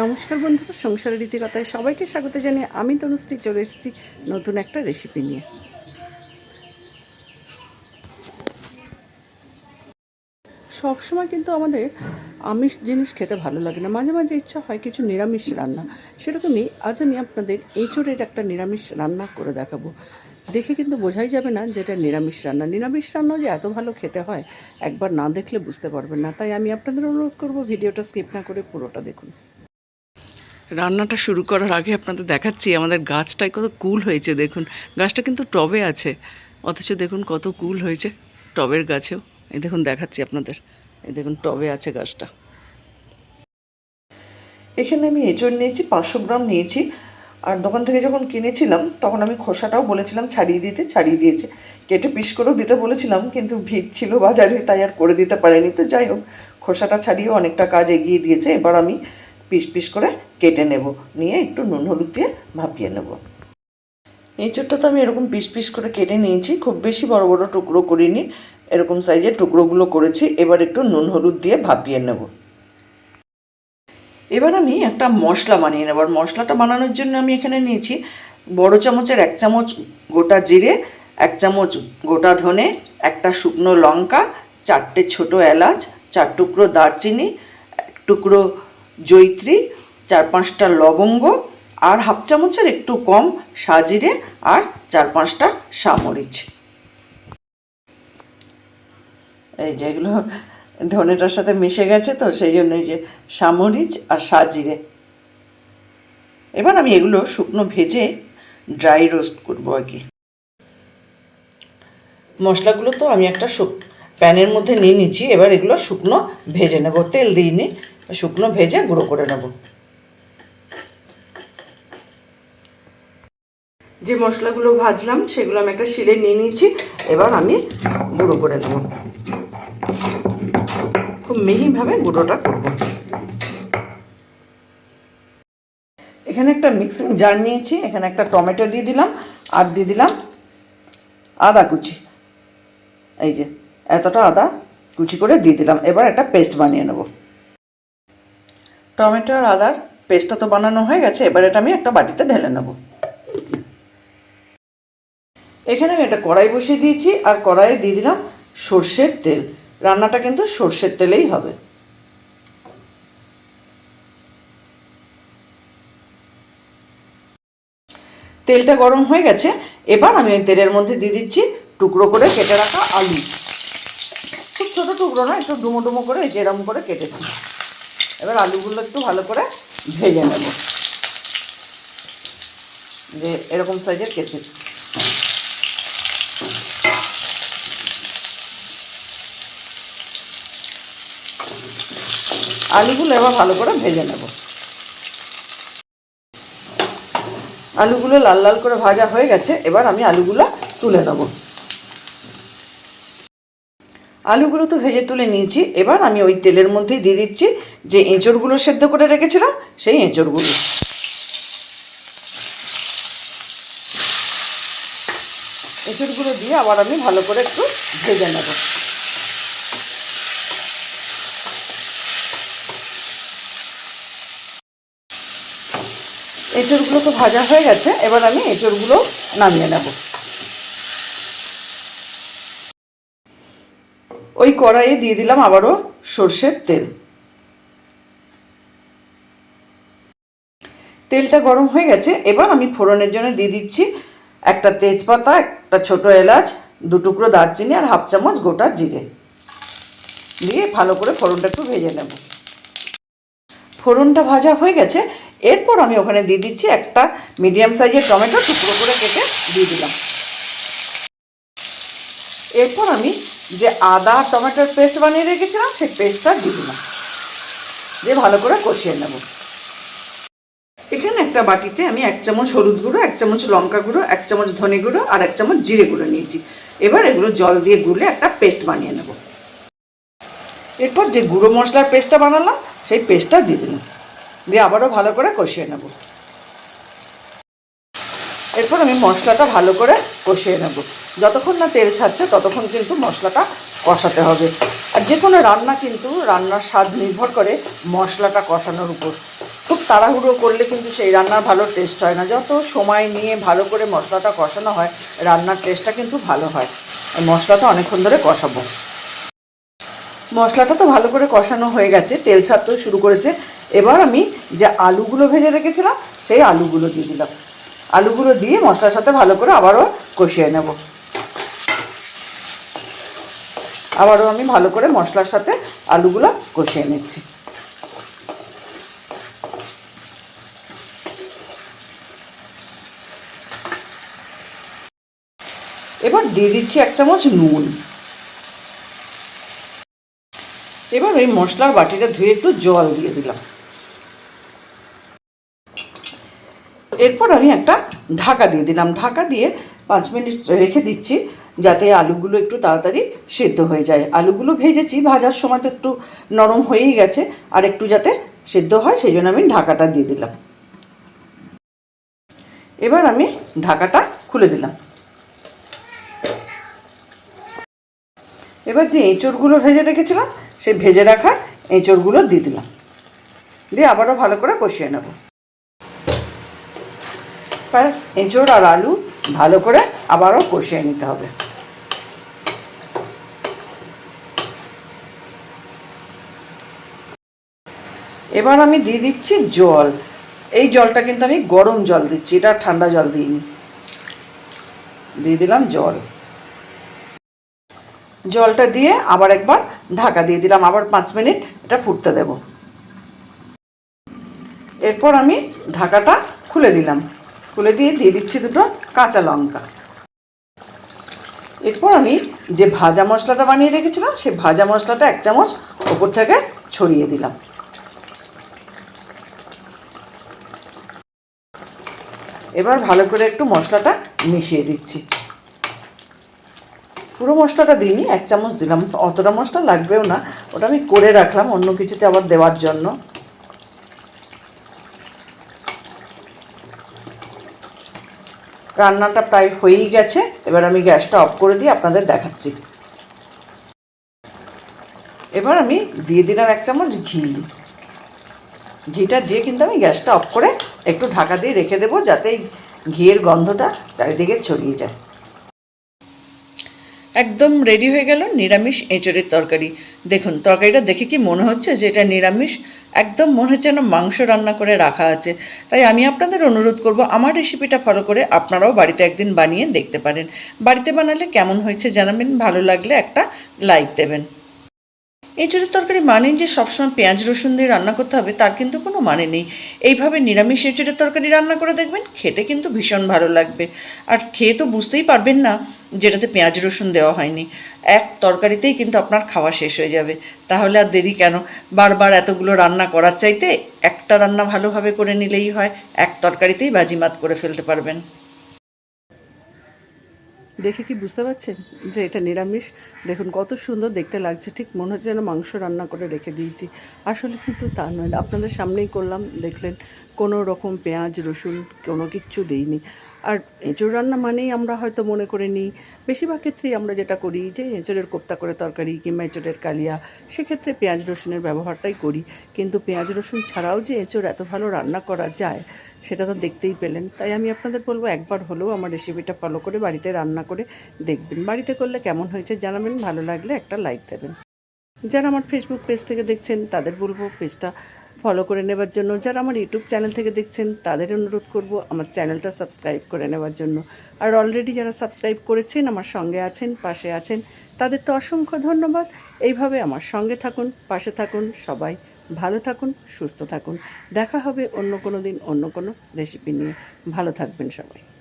নমস্কার বন্ধুরা, সংসারের রীতিকথায় সবাইকে স্বাগত জানিয়ে আমি তনুশ্রী চলে এসেছি নতুন একটা রেসিপি নিয়ে। সবসময় কিন্তু আমাদের আমিষ জিনিস খেতে ভালো লাগে না। মাঝে মাঝে ইচ্ছা হয় কিছু নিরামিষ রান্না। সেরকমই আজ আমি আপনাদের এঁচড়ের একটা নিরামিষ রান্না করে দেখাবো। দেখে কিন্তু বোঝাই যাবে না যে এটা নিরামিষ রান্না। নিরামিষ রান্নাও যে এত ভালো খেতে হয়, একবার না দেখলে বুঝতে পারবেন না। তাই আমি আপনাদের অনুরোধ করব ভিডিওটা স্কিপ না করে পুরোটা দেখুন। রান্নাটা শুরু করার আগে আপনাদের দেখাচ্ছি, আমাদের গাছটায় কত কুল হয়েছে, দেখুন। গাছটা কিন্তু টবে আছে, অথচ দেখুন কত কুল হয়েছে টবের গাছেও। এই দেখুন, দেখাচ্ছি আপনাদের। এই দেখুন, টবে আছে গাছটা। এখানে আমি এঁচড় নিয়েছি, পাঁচশো গ্রাম নিয়েছি। আর দোকান থেকে যখন কিনেছিলাম, তখন আমি খোসাটাও বলেছিলাম ছাড়িয়ে দিতে, ছাড়িয়ে দিয়েছে। কেটে পিস করেও দিতে বলেছিলাম, কিন্তু ভিড় ছিল বাজারে, তাই আর করে দিতে পারেনি। তো যাই হোক, খোসাটা ছাড়িয়ে অনেকটা কাজ এগিয়ে দিয়েছে। এবার আমি পিস পিস করে কেটে নেব। নিয়ে একটু নুন হলুদ দিয়ে ভাপিয়ে নেব। এঁচড়টা তো আমি এরকম পিস পিস করে কেটে নিয়েছি। খুব বেশি বড় বড় টুকরো করিনি। এরকম সাইজের টুকরোগুলো করেছি। এবার একটু নুন হলুদ দিয়ে ভাপিয়ে নেব। এবার আমি একটা মশলা বানিয়ে নেব। আর মশলাটা বানানোর জন্য আমি এখানে নিয়েছি বড় চামচের এক চামচ গোটা জিরে, এক চামচ গোটা ধনে, একটা শুকনো লঙ্কা, চারটে ছোট এলাচ, চার টুকরো দারচিনি, এক টুকরো জৈত্রী চার পাঁচটা লবঙ্গ আর হাফ চামচের একটু কম সাজিরে আর চার পাঁচটা সামরিচ এই যেগুলো ধনেটার সাথে মিশে গেছে তো, সেই জন্য যে সামরিচ আর সাজিরে। এবার আমি এগুলো শুকনো ভেজে ড্রাই রোস্ট করব কি। মশলাগুলো তো আমি একটা শুক প্যানের মধ্যে নিয়ে নিচ্ছি, এবার এগুলো শুকনো ভেজে নেব। তেল দিইনি শুকনো ভেজে গুঁড়ো করে নেব। যে মশলাগুলো ভাজলাম, সেগুলো আমি একটা শিলে নিয়ে নিয়েছি। এবার আমি গুঁড়ো করে নেব। খুব মিহিভাবে গুঁড়োটা করব। এখানে একটা মিক্সিং জার নিয়েছি, এখানে একটা টমেটো দিয়ে দিলাম, আর দিয়ে দিলাম আদা কুচি। এই যে, এতটা আদা কুচি করে দিয়ে দিলাম। এবার একটা পেস্ট বানিয়ে নেব। টমেটো আর আদার পেস্টটা তো বানানো হয়ে গেছে, এবার এটা আমি একটা বাটিতে ঢেলে নেব। এখানে আমি একটা কড়াই বসিয়ে দিয়েছি, আর কড়াইয়ে দিয়ে দিলাম সর্ষের তেল। রান্নাটা কিন্তু সর্ষের তেলেই হবে। তেলটা গরম হয়ে গেছে, এবার আমি ওই তেলের মধ্যে দিয়ে দিচ্ছি টুকরো করে কেটে রাখা আলু। খুব ছোটো টুকরো না একটু ডুমো ডুমো করে এই যে এরম করে কেটেছি। এবার আলুগুলো একটু ভালো করে ভেজে নেব। যে এরকম সাইজের কেটে। আলুগুলো এবার ভালো করে ভেজে নেব। আলুগুলো লাল লাল করে ভাজা হয়ে গেছে, এবার আমি আলুগুলো তুলে নেব। আলুগুলো তো ভেজে তুলে নিয়েছি। এবার আমি ওই তেলের মধ্যেই দিয়ে দিচ্ছি যে এঁচড়গুলো সেদ্ধ করে রেখেছিলাম, সেই এঁচড়গুলো। এঁচড়গুলো দিয়ে আবার আমি ভালো করে একটু ভেজে নেব। এঁচড়গুলো তো ভাজা হয়ে গেছে, এবার আমি এঁচড়গুলো নামিয়ে নেব। ওই কড়াইয়ে দিয়ে দিলাম আবারও সর্ষের তেল। তেলটা গরম হয়ে গেছে, এবার আমি ফোড়নের জন্য দিয়ে দিচ্ছি একটা তেজপাতা, একটা ছোট এলাচ, দু টুকরো দারচিনি আর হাফ চামচ গোটা জিরে। দিয়ে ভালো করে ফোড়নটা একটু ভেজে নেব। ফোড়নটা ভাজা হয়ে গেছে, এরপর আমি ওখানে দিয়ে দিচ্ছি একটা মিডিয়াম সাইজের টমেটো, টুকরো করে কেটে দিয়ে দিলাম। এরপর আমি যে আদা টমেটোর পেস্ট বানিয়ে রেখেছিলাম, সেই পেস্টটা দিয়ে দিলাম। দিয়ে ভালো করে কষিয়ে নেব। এখানে একটা বাটিতে আমি এক চামচ হলুদ গুঁড়ো, এক চামচ লঙ্কা গুঁড়ো, এক চামচ ধনে গুঁড়ো আর এক চামচ জিরে গুঁড়ো নিয়েছি। এবার এগুলো জল দিয়ে গুলে একটা পেস্ট বানিয়ে নেব। এরপর যে গুঁড়ো মশলার পেস্টটা বানালাম, সেই পেস্টটা দিয়ে দিলাম। দিয়ে আবারও ভালো করে কষিয়ে নেব। এরপর আমি মশলাটা ভালো করে কষিয়ে নেব। যতক্ষণ না তেল ছাড়ছে, ততক্ষণ কিন্তু মশলাটা কষাতে হবে। আর যে কোনো রান্না কিন্তু রান্নার স্বাদ নির্ভর করে মশলাটা কষানোর উপর। খুব তাড়াহুড়ো করলে কিন্তু সেই রান্নার ভালো টেস্ট হয় না। যত সময় নিয়ে ভালো করে মশলাটা কষানো হয়, রান্নার টেস্টটা কিন্তু ভালো হয়। মশলাটা অনেকক্ষণ ধরে কষাবো। মশলাটা তো ভালো করে কষানো হয়ে গেছে, তেল ছাড়তেও শুরু করেছে। এবার আমি যে আলুগুলো ভেজে রেখেছিলাম, সেই আলুগুলো দিয়ে দিলাম। আলুগুলো দিয়ে মশলার সাথে ভালো করে আবারও কষিয়ে নেব। আবারও আমি ভালো করে মশলার সাথে আলুগুলো কষিয়ে নিচ্ছি। এবার দিয়ে দিচ্ছি এক চামচ নুন। এবার ওই মশলার বাটিটা ধুয়ে একটু জল দিয়ে দিলাম। এরপর আমি একটা ঢাকা দিয়ে দিলাম। ঢাকা দিয়ে পাঁচ মিনিট রেখে দিচ্ছি যাতে আলুগুলো একটু তাড়াতাড়ি সেদ্ধ হয়ে যায়। আলুগুলো ভেজেছি, ভাজার সময় তো একটু নরম হয়েই গেছে, আর একটু যাতে সেদ্ধ হয়, সেই জন্য আমি ঢাকাটা দিয়ে দিলাম। এবার আমি ঢাকাটা খুলে দিলাম। এবার যে এঁচড়গুলো ভেজে রেখেছিলাম, সেই ভেজে রাখা এঁচড়গুলো দিয়ে দিলাম। দিয়ে আবারও ভালো করে কষিয়ে নেব। এবার এঁচড় আর আলু ভালো করে আবারও কষিয়ে নিতে হবে। এবার আমি দিয়ে দিচ্ছি জল। এই জলটা কিন্তু আমি গরম জল দিচ্ছি, এটা ঠান্ডা জল দিইনি। দিয়ে দিলাম জল। জলটা দিয়ে আবার একবার ঢাকা দিয়ে দিলাম, আবার পাঁচ মিনিট এটা ফুটতে দেব। এরপর আমি ঢাকাটা খুলে দিলাম। খুলে দিয়ে দিয়ে দিচ্ছি দুটো কাঁচা লঙ্কা। এরপর আমি যে ভাজা মশলাটা বানিয়ে রেখেছিলাম সেই ভাজা মশলাটা এক চামচ ওপর থেকে ছড়িয়ে দিলাম। এবার ভালো করে একটু মশলাটা মিশিয়ে দিচ্ছি। পুরো মশলাটা দিইনি, এক চামচ দিলাম। অতটা মশলা লাগবেও না, ওটা আমি করে রাখলাম অন্য কিছুতে আবার দেওয়ার জন্য। রান্নাটা প্রায় হয়েই গেছে। এবার আমি গ্যাসটা অফ করে দিয়ে আপনাদের দেখাচ্ছি। এবার আমি দিয়ে দিলাম এক চামচ ঘি। ঘিটা দিয়ে কিন্তু আমি গ্যাসটা অফ করে একটু ঢাকা দিয়ে রেখে দেবো যাতে ঘিয়ের গন্ধটা চারিদিকে ছড়িয়ে যায়। একদম রেডি হয়ে গেল নিরামিষ এঁচড়ের তরকারি। দেখুন, তরকারিটা দেখে কি মনে হচ্ছে যে এটা নিরামিষ? একদম মনে হচ্ছে যেন মাংস রান্না করে রাখা আছে। তাই আমি আপনাদের অনুরোধ করব, আমার রেসিপিটা ফলো করে আপনারাও বাড়িতে একদিন বানিয়ে দেখতে পারেন। বাড়িতে বানালে কেমন হয়েছে জানাবেন, ভালো লাগলে একটা লাইক দেবেন। এঁচড়ের তরকারি মানে যে সবসময় পেঁয়াজ, রসুন দিয়ে রান্না করতে হবে, তার কিন্তু কোনো মানে নেই। এইভাবে নিরামিষ এঁচড়ের তরকারি রান্না করে দেখবেন, খেতে কিন্তু ভীষণ ভালো লাগবে। আর খেয়ে তো বুঝতেই পারবেন না যেটাতে পেঁয়াজ, রসুন দেওয়া হয়নি। এক তরকারিতেই কিন্তু আপনার খাওয়া শেষ হয়ে যাবে। তাহলে আর দেরি কেন? বারবার এতগুলো রান্না করার চাইতে একটা রান্না ভালোভাবে করে নিলেই হয়, এক তরকারিতেই বাজিমাত করে ফেলতে পারবেন। দেখে কি বুঝতে পারছেন যে এটা নিরামিষ? দেখুন, কত সুন্দর দেখতে লাগছে। ঠিক মনে হচ্ছে যেন মাংস রান্না করে রেখে দিয়েছি। আসলে কিন্তু তা নয়। আপনাদের সামনেই করলাম, দেখলেন, কোনো রকম পেঁয়াজ, রসুন, কোনো কিচ্ছু দিইনি। আর এঁচড় রান্না মানেই আমরা হয়তো মনে করে নিই, বেশিরভাগ ক্ষেত্রেই আমরা যেটা করি যে এঁচড়ের কোপ্তা করে তরকারি কিংবা এঁচড়ের কালিয়া, সেক্ষেত্রে পেঁয়াজ, রসুনের ব্যবহারটাই করি। কিন্তু পেঁয়াজ, রসুন ছাড়াও যে এঁচড় এত ভালো রান্না করা যায় সেটা তো দেখতেই পেলেন। তাই আমি আপনাদের বলব একবার হলেও আমার রেসিপিটা ফলো করে বাড়িতে রান্না করে দেখবেন। বাড়িতে করলে কেমন হয়েছে জানাবেন, ভালো লাগলে একটা লাইক দেবেন। যারা আমার ফেসবুক পেজ থেকে দেখছেন, তাদের বলব পেজটা ফলো করে নেবার জন্য। যারা আমার ইউটিউব চ্যানেল থেকে দেখছেন, তাদের অনুরোধ করব আমার চ্যানেলটা সাবস্ক্রাইব করে নেবার জন্য। আর অলরেডি যারা সাবস্ক্রাইব করেছেন, আমার সঙ্গে আছেন, পাশে আছেন, তাদের তো অসংখ্য ধন্যবাদ। এইভাবে আমার সঙ্গে থাকুন, পাশে থাকুন সবাই। ভালো থাকুন, সুস্থ থাকুন। দেখা হবে অন্য কোনো দিন, অন্য কোনো রেসিপি নিয়ে। ভালো থাকবেন সবাই।